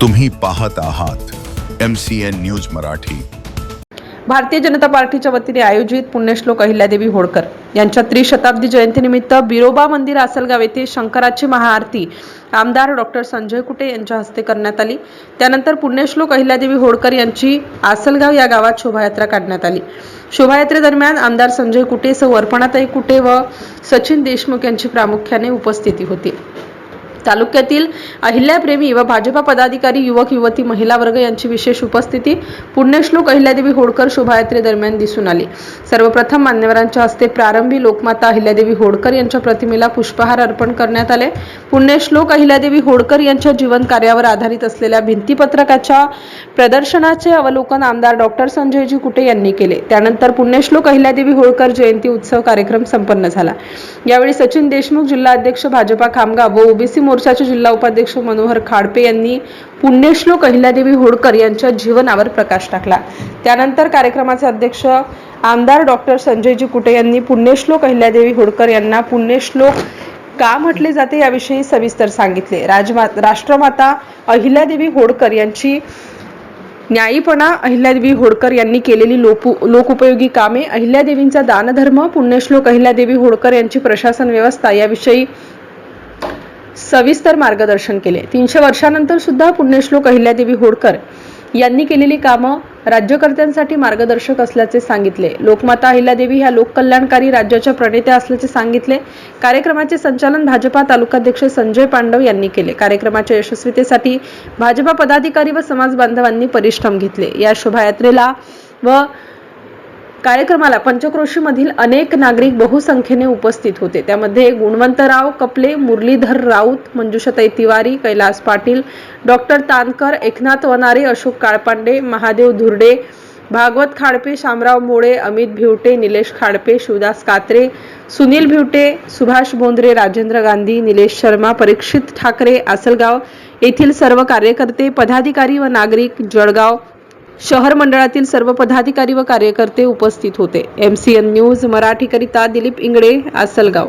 तुम्ही पाहत आहात M C N news Marathi. Bharatiya Janata पार्टीच्या वतीने आयोजित पुण्यश्लोक अहिल्यादेवी होळकर यांच्या त्रिशताब्दी जयंतीनिमित्त बिरोबा मंदिर आसलगाव येथे शंकराची महाआरती आमदार डॉक्टर संजय कुटे यांच्या हस्ते करण्यात आली. त्यानंतर पुण्यश्लोक अहिल्यादेवी होळकर यांची आसलगाव या गावात शोभायात्रा काढण्यात आली. शोभायात्रेदरम्यान आमदार संजय कुटे सौ अर्पणाताई कुटे व सचिन देशमुख यांची प्रामुख्याने उपस्थिती होती. तालुक्यातील अहिल्याप्रेमी व भाजपा पदाधिकारी युवक युवती महिला वर्ग यांची विशेष उपस्थिती पुण्यश्लोक अहिल्यादेवी होळकर शोभायात्रेदरम्यान दिसून आली. सर्वप्रथम मान्यवरांच्या हस्ते प्रारंभी लोकमाता अहिल्यादेवी होळकर यांच्या प्रतिमेला पुष्पहार अर्पण करण्यात आले. पुण्यश्लोक अहिल्यादेवी होळकर यांच्या जीवन कार्यावर आधारित असलेल्या भिंतीपत्रकाच्या प्रदर्शनाचे अवलोकन आमदार डॉक्टर संजयजी कुटे यांनी केले. त्यानंतर पुण्यश्लोक अहिल्यादेवी होळकर जयंती उत्सव कार्यक्रम संपन्न झाला. यावेळी सचिन देशमुख जिल्हा अध्यक्ष भाजपा खामगाव व ओबीसी मोर्चाचे जिल्हा उपाध्यक्ष मनोहर खाडपे यांनी पुण्यश्लोक अहिल्यादेवी होडकर यांच्या जीवनावर प्रकाश टाकला. त्यानंतर कार्यक्रमाचे अध्यक्ष आमदार डॉक्टर संजयजी कुटे यांनी पुण्यश्लोक अहिल्यादेवी होडकर यांना पुण्यश्लोक का म्हटले जाते याविषयी सविस्तर सांगितले. राजमा राष्ट्रमाता अहिल्यादेवी होडकर यांची न्यायीपणा अहिल्यादेवी होळकर यांनी केलेली लोपु लोकउपयोगी कामे अहिल्यादेवींचा दानधर्म पुण्यश्लोक अहिल्यादेवी होळकर यांची प्रशासन व्यवस्था याविषयी सविस्तर मार्गदर्शन केले. तीनशे वर्षानंतर सुद्धा पुण्यश्लोक अहिल्यादेवी होळकर यांनी केलेली कामं राज्यकर्त्यांसाठी मार्गदर्शक असल्याचे सांगितले. लोकमाता अहिल्यादेवी ह्या लोककल्याणकारी राज्याच्या प्रणेत्या असल्याचे सांगितले. कार्यक्रमाचे संचालन भाजपा तालुकाध्यक्ष संजय पांडव यांनी केले. कार्यक्रमाच्या यशस्वीतेसाठी भाजपा पदाधिकारी व समाज बांधवांनी परिश्रम घेतले. या शोभायात्रेला व कार्यक्रमाला पंचक्रोशीमधील अनेक नागरिक बहुसंख्येने उपस्थित होते. त्यामध्ये गुणवंतराव कपले मुरलीधर राऊत मंजुषाताई तिवारी कैलास पाटील डॉक्टर तानकर एकनाथ वनारे अशोक काळपांडे महादेव धुर्डे भागवत खाडपे शामराव मोळे अमित भिवटे निलेश खाडपे शिवदास कात्रे सुनील भिवटे सुभाष बोंद्रे राजेंद्र गांधी निलेश शर्मा परीक्षित ठाकरे आसलगाव येथील सर्व कार्यकर्ते पदाधिकारी व नागरिक जळगाव शहर मंडळातील सर्व पदाधिकारी व कार्यकर्ते उपस्थित होते. एम सी एन न्यूज मराठीकरिता दिलीप इंगळे आसलगाव